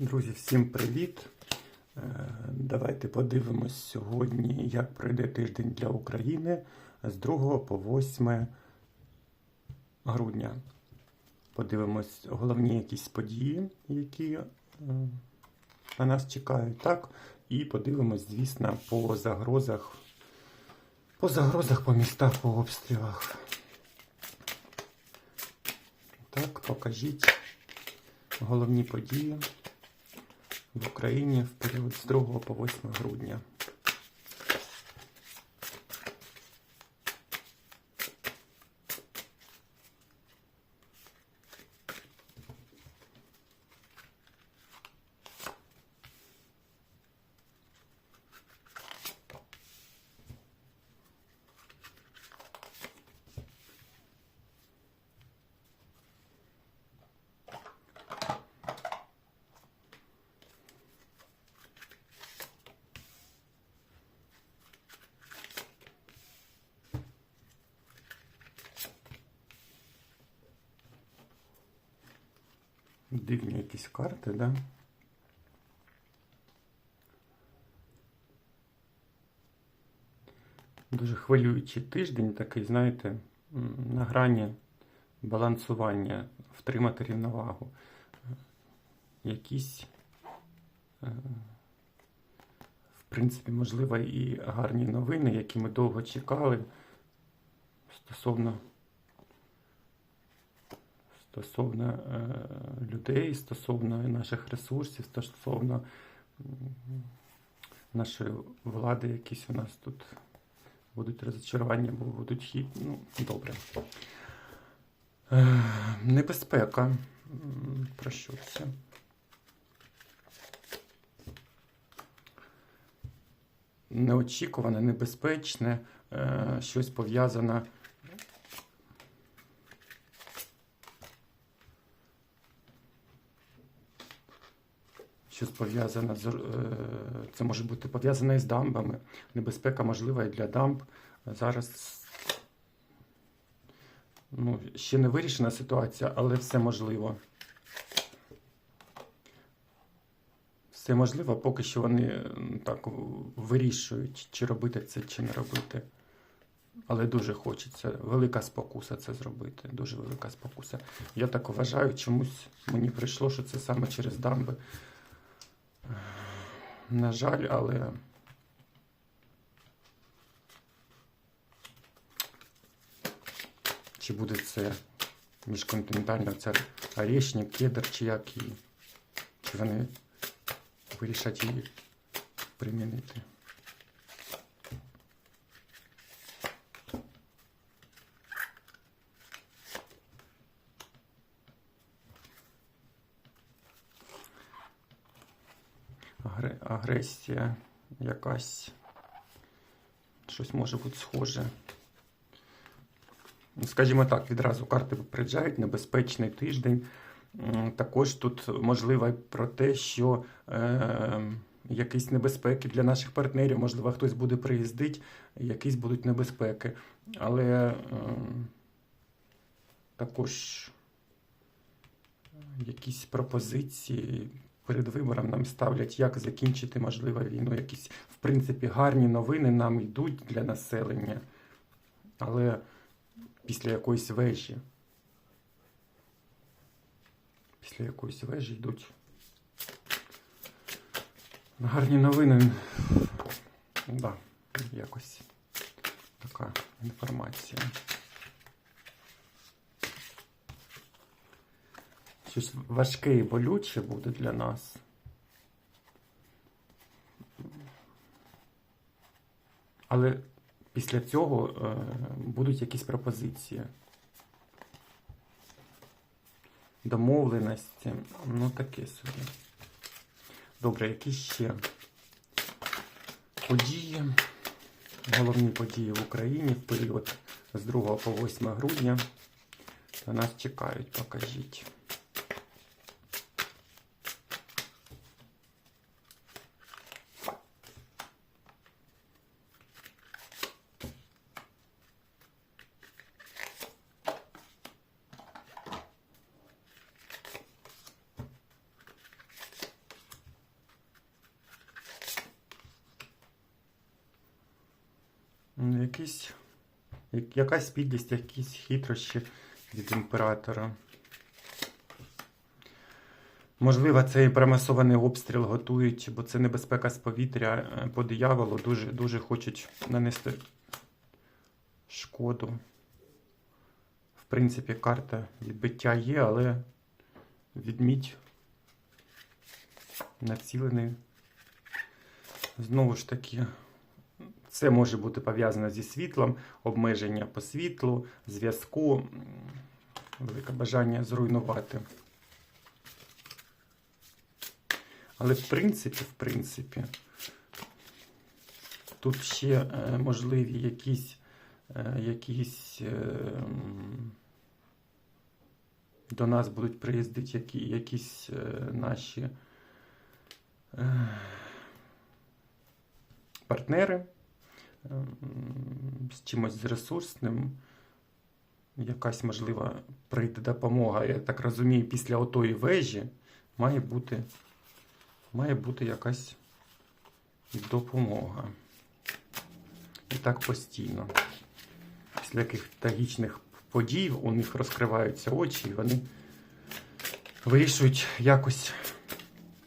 Друзі, всім привіт! Е, Давайте подивимось сьогодні, як пройде тиждень для України з 2 по 8 грудня. Подивимось головні якісь події, які е, на нас чекають, так? І подивимось, звісно, по загрозах, по загрозах по містах, по обстрілах. Так, покажіть головні події в Україні в період з 2 по 8 грудня. Дивні якісь карти, да? Дуже хвилюючий тиждень такий, знаєте, на грані балансування, втримати рівновагу. Якісь, е, в принципі, можливо, і гарні новини, які ми довго чекали стосовно стосовно е, людей, стосовно наших ресурсів, стосовно нашої влади, якісь у нас тут будуть розчарування, бо будуть хід. Ну, добре. Е, небезпека. Про що це? Неочікуване, небезпечне, е, щось пов'язане. Щось пов'язане з е, це може бути пов'язане із дамбами. Небезпека можлива і для дамб. Зараз ну, ще не вирішена ситуація, але все можливо. Все можливо, поки що вони так вирішують, чи робити це, чи не робити. Але дуже хочеться. Велика спокуса це зробити. Дуже велика спокуса. Я так вважаю, чомусь мені прийшло, що це саме через дамби. На жаль, але чи буде це міжконтинентальна це Орешник, кедр, чи як її, чи вони вирішать її примінити. Агресія якась. Щось може бути схоже. Ну, Скажімо так, відразу карти попереджають, небезпечний тиждень. Також тут можливо про те, що е, якісь небезпеки для наших партнерів, можливо, хтось буде приїздити, якісь будуть небезпеки. Але е, також якісь пропозиції перед вибором нам ставлять, як закінчити можливо війну. Якісь, в принципі, гарні новини нам йдуть для населення, але після якоїсь вежі. Після якоїсь вежі йдуть. Гарні новини. Да, якось така інформація. Щось важке і болюче буде для нас. Але після цього е, будуть якісь пропозиції. Домовленості. Ну, таке собі. Добре, які ще події? Головні події в Україні в період з 2 по 8 грудня. На нас чекають, покажіть. Ну, Якийсь, як- якась підлість, якісь хитрощі від імператора. Можливо, цей примасований обстріл готують, бо це небезпека з повітря е, по дияволу. Дуже, дуже хочуть нанести шкоду. В принципі, карта відбиття є, але відмідь націлений. Знову ж таки, це може бути пов'язано зі світлом, обмеження по світлу, зв'язку, велике бажання зруйнувати. Але в принципі, в принципі, тут ще е, можливі якісь, е, якісь е, до нас будуть приїздити які, якісь наші партнери з чимось з ресурсним. Якась можлива прийде допомога. Я так розумію, після отої вежі має бути, має бути якась допомога. І так постійно. Після яких трагічних подій у них розкриваються очі, і вони вирішують якось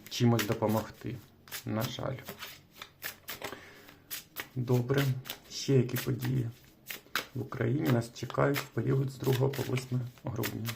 чимось допомогти. На жаль. Добре. Ще які події в Україні нас чекають в період з 2 по 8 грудня.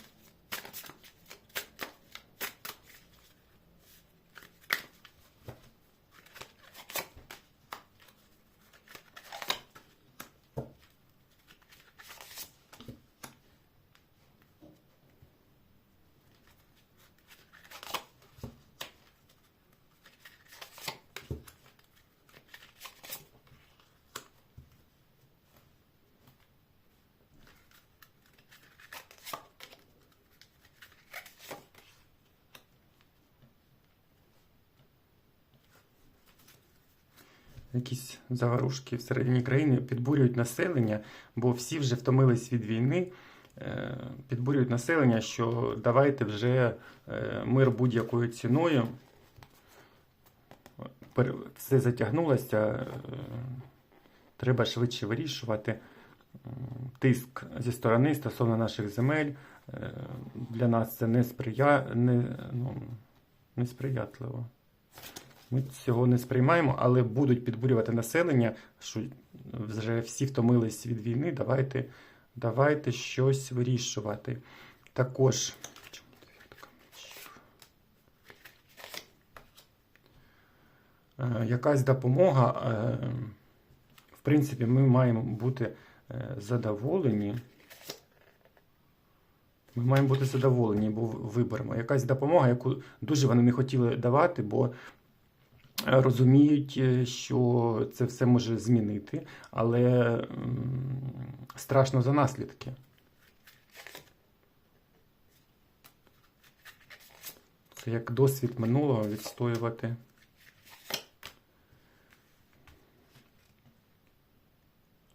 Якісь заворушки всередині країни підбурюють населення, бо всі вже втомились від війни. е, Підбурюють населення, що давайте вже е, мир будь-якою ціною. Все затягнулося, е, треба швидше вирішувати. Тиск зі сторони стосовно наших земель для нас це не, сприя... не, ну, несприятливо. Ми цього не сприймаємо, але будуть підбурювати населення, що вже всі втомились від війни. Давайте, давайте щось вирішувати. Також. Е, Якась допомога. е, В принципі, ми маємо бути е, задоволені. Ми маємо бути задоволені, бо виборемо. Якась допомога, яку дуже вони не хотіли давати, бо розуміють, е, що це все може змінити, але страшно за наслідки. Це як досвід минулого відстоювати.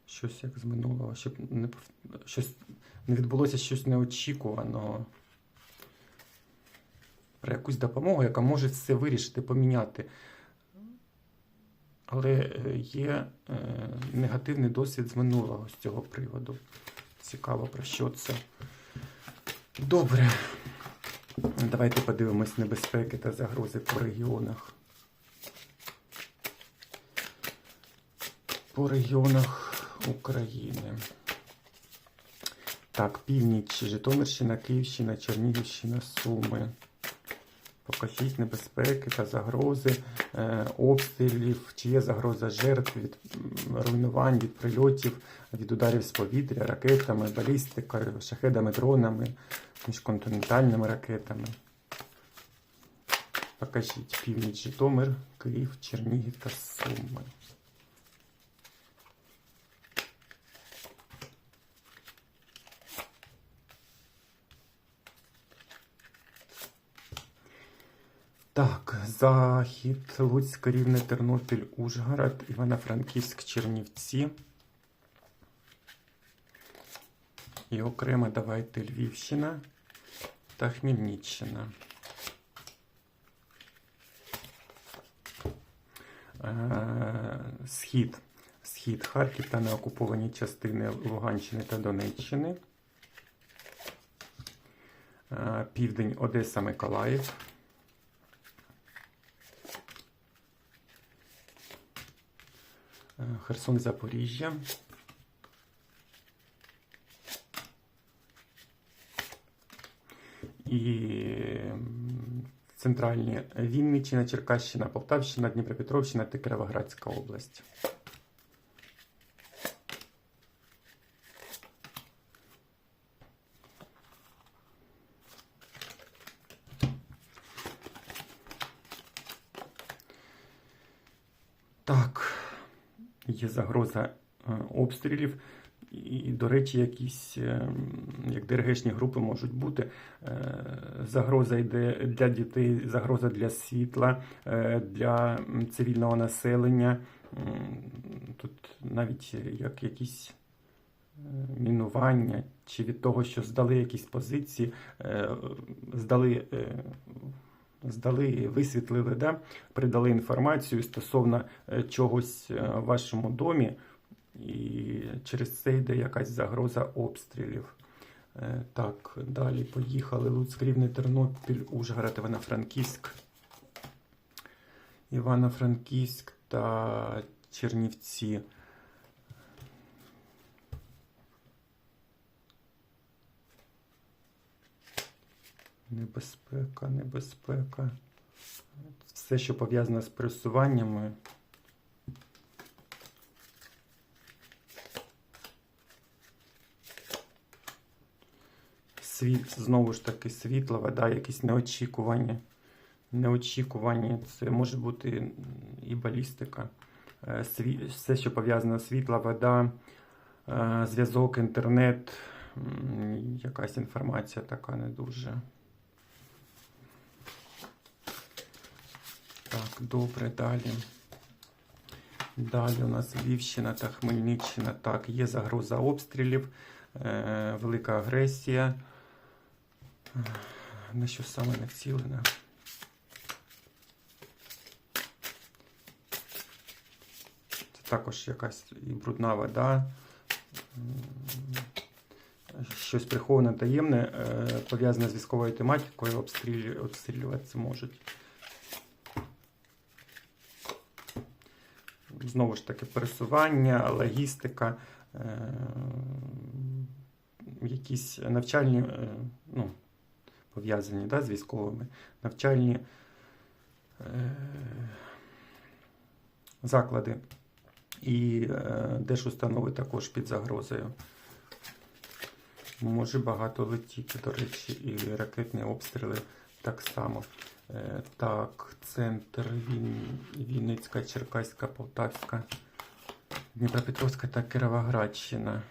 Щось як з минулого, щоб не, щось не відбулося щось неочікуваного. Про якусь допомогу, яка може все вирішити, поміняти. Але е, є е, негативний досвід з минулого з цього приводу. Цікаво, про що це. Добре. Давайте подивимось небезпеки та загрози по регіонах. По регіонах України. Так, північ, Житомирщина, Київщина, Чернігівщина, Суми. Покажіть небезпеки та загрози е, обстрілів, чи є загроза жертв від руйнувань, від прильотів, від ударів з повітря, ракетами, балістикою, шахедами, дронами, міжконтинентальними ракетами. Покажіть північ Житомир, Київ, Чернігів та Суми. Так, Захід, Луцьк, Рівне, Тернопіль, Ужгород, Івано-Франківськ, Чернівці. І окремо давайте Львівщина та Хмельниччина. Е, Схід. Схід Харків та неокуповані частини Луганщини та Донеччини. Е, Південь Одеса Миколаїв. Херсон Запоріжжя. І центральні Вінниччина, Черкащина, Полтавщина, Дніпропетровщина та Кіровоградська область. Так, є загроза е, обстрілів. І, до речі, якісь е, як ДРГшні групи можуть бути. Е, Загроза йде для дітей, загроза для світла, для цивільного населення. Тут навіть як якісь мінування, чи від того, що здали якісь позиції, здали, здали висвітлили, да? придали інформацію стосовно е, чогось е, в вашому домі. І через це йде якась загроза обстрілів. Е, Так, далі поїхали. Луцьк, Рівне, Тернопіль, Ужгород, Івано-Франківськ. Івано-Франківськ та Чернівці. Небезпека, небезпека. Все, що пов'язане з пересуваннями. Світ, знову ж таки, світло, вода, якісь неочікувані. Неочікувані. Це може бути і балістика. Е, Все, що пов'язане світла, вода, е, зв'язок, інтернет, якась інформація така не дуже. Добре, далі. Далі у нас Львівщина та Хмельниччина. Так, є загроза обстрілів, е, велика агресія. На що саме націлена? Це також якась і брудна вода. Щось приховане таємне, е, пов'язане з військовою тематикою, обстрілю- обстрілюватися можуть. Знову ж таки, пересування, логістика, е, якісь навчальні, е, ну, пов'язані да, з військовими, навчальні е, заклади і держустанови також під загрозою. Може багато летіти, до речі, і ракетні обстріли так само. Е, Так, центр Він... Вінницька, Черкаська, Полтавська, Дніпропетровська та Кіровоградщина.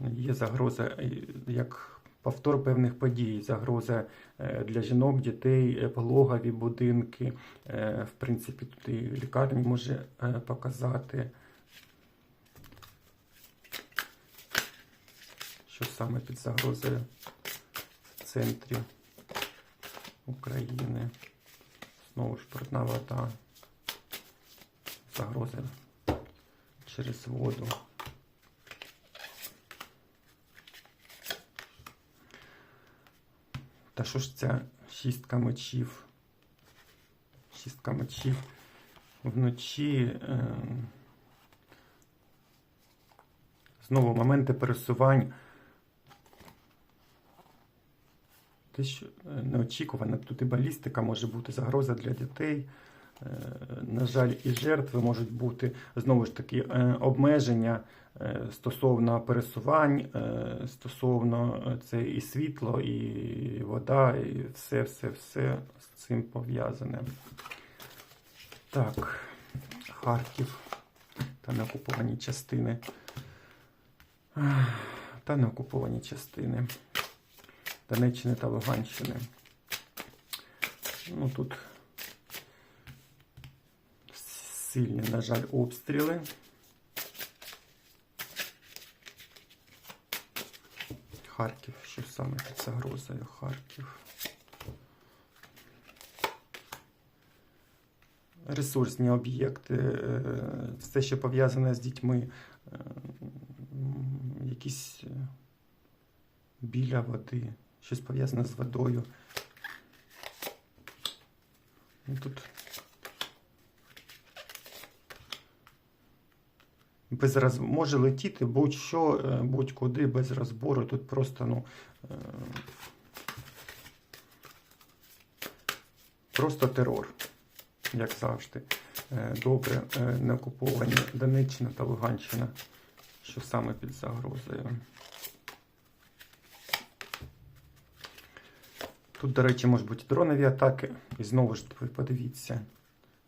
Є загроза е, як повтор певних подій, загроза е, для жінок, дітей, пологові будинки. В принципі, тут і лікарні може показати. Що саме під загрозою в центрі України. Знову ж брудна вода. Загрози через воду. Та що ж ця шістка мечів? Шістка мечів вночі. Е... Знову моменти пересувань. Те, що е, неочікувано, тут і балістика може бути загроза для дітей. Е, На жаль, і жертви можуть бути знову ж таки е, обмеження стосовно пересувань, стосовно це і світло, і вода, і все, все, все з цим пов'язане. Так, Харків та неокуповані частини. Та неокуповані частини. Донеччини та Луганщини. Ну тут сильні, на жаль, обстріли. Харків, що саме під загрозою Харків. ресурсні об'єкти, е, все, що пов'язане з дітьми, е, якісь е, біля води, щось пов'язане з водою. Ну, Тут без роз... може летіти будь-що, е, будь-куди без розбору. Тут просто, ну. е, Просто терор, як завжди. Е, Добре, не окуповані Донеччина та Луганщина, що саме під загрозою. Тут, до речі, можуть бути дронові атаки. І знову ж подивіться,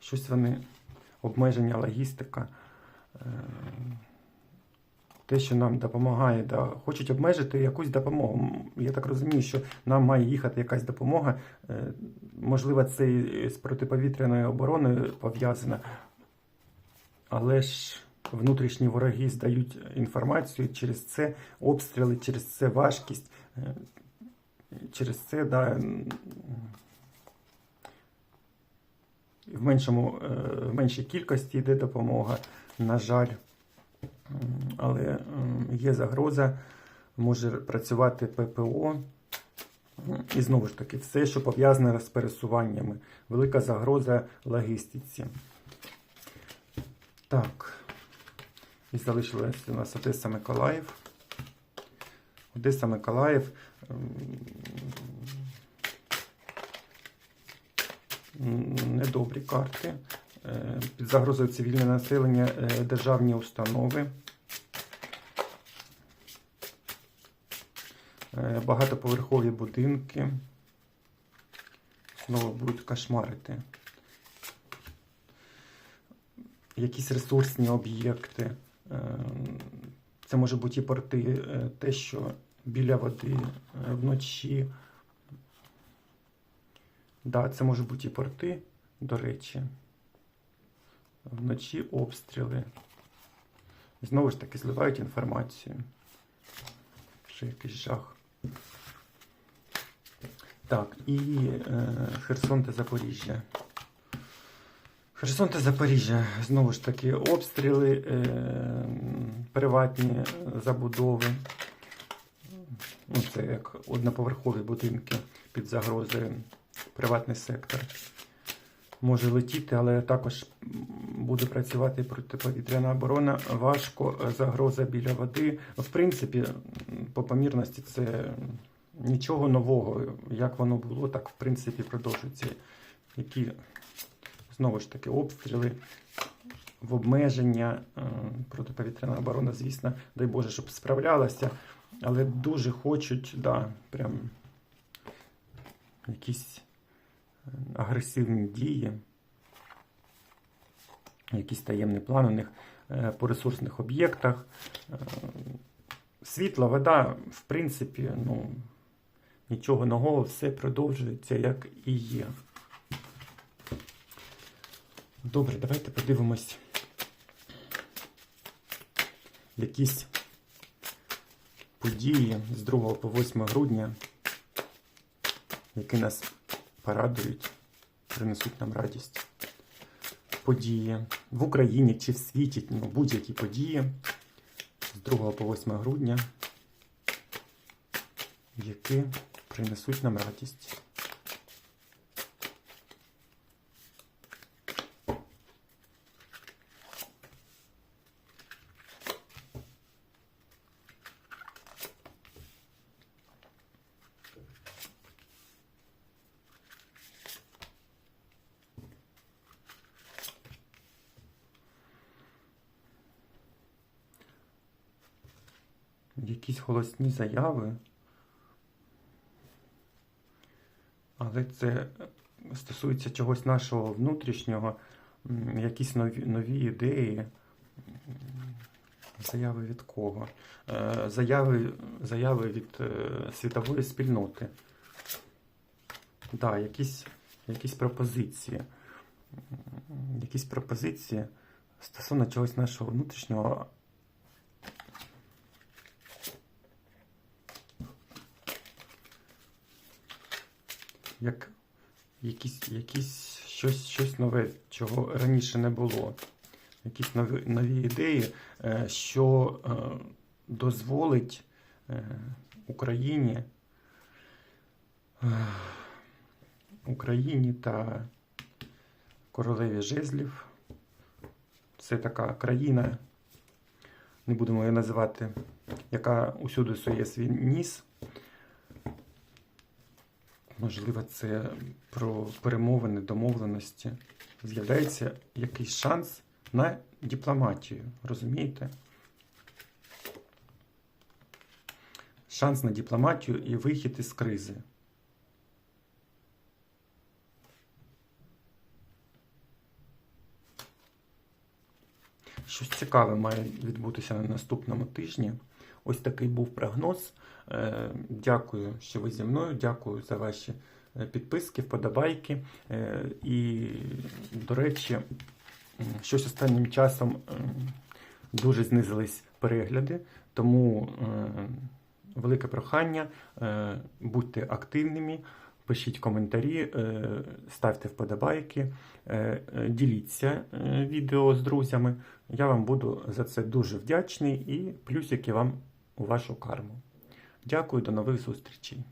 щось вони, обмеження, логістика. Е, Те, що нам допомагає, да, хочуть обмежити якусь допомогу. Я так розумію, що нам має їхати якась допомога. Е, Можливо, це і з протиповітряною обороною пов'язано. Але ж внутрішні вороги здають інформацію через це обстріли, через це важкість. Через це, да, в, меншому, е, в меншій кількості йде допомога, на жаль. Але є загроза, може працювати ППО. І знову ж таки, все, що пов'язане з пересуваннями. Велика загроза логістиці. Так. І залишилась у нас Одеса Миколаїв. Одеса Миколаїв. Недобрі карти. Е, Під загрозою цивільне населення, е, державні установи. Е, Багатоповерхові будинки. Знову будуть кошмарити. Якісь ресурсні об'єкти. Це може бути і порти, те, що біля води е, вночі. Да, це може бути і порти, до речі. Вночі обстріли. Знову ж таки зливають інформацію. Ще якийсь жах. Так, і е, Херсон та Запоріжжя. Херсон та Запоріжжя. Знову ж таки, обстріли, е, приватні забудови. Це як одноповерхові будинки під загрозою. Приватний сектор може летіти, але також буде працювати протиповітряна оборона. Важко, е, загроза біля води. В принципі, по помірності це нічого нового. Як воно було, так в принципі продовжується. Які знову ж таки обстріли, в обмеження, е, протиповітряна оборона, звісно, дай Боже, щоб справлялася, але дуже хочуть, да, прям якісь е, агресивні дії, якийсь таємний план у них е, по ресурсних об'єктах. Е, Світла, вода, в принципі, ну, нічого нового, все продовжується, як і є. Добре, давайте подивимось якісь події з 2 по 8 грудня, які нас порадують, принесуть нам радість. Події в Україні чи в світі, ну, будь-які події з 2 по 8 грудня, які принесуть нам радість. якісь голосні заяви. Але це стосується чогось нашого внутрішнього, якісь нові, нові ідеї. Заяви від кого? Е, Заяви, заяви від е, світової спільноти. Да, якісь, якісь пропозиції. Якісь пропозиції стосовно чогось нашого внутрішнього, як якісь, якісь щось, щось нове, чого раніше не було. Якісь нові, нові ідеї, е, що е, дозволить е, Україні, Україні та королеві жезлів. Це така країна, не будемо її називати, яка усюди сує свій ніс. Можливо, це про перемовини, домовленості. З'являється якийсь шанс на дипломатію. Розумієте? Шанс на дипломатію і вихід із кризи. Щось цікаве має відбутися на наступному тижні. Ось такий був прогноз. Е, Дякую, що ви зі мною. Дякую за ваші е, підписки, вподобайки. Е, І, до речі, щось останнім часом дуже знизились перегляди, тому велике прохання, будьте активними. Пишіть коментарі, ставте вподобайки, діліться відео з друзями. Я вам буду за це дуже вдячний і плюсики вам у вашу карму. Дякую, до нових зустрічей.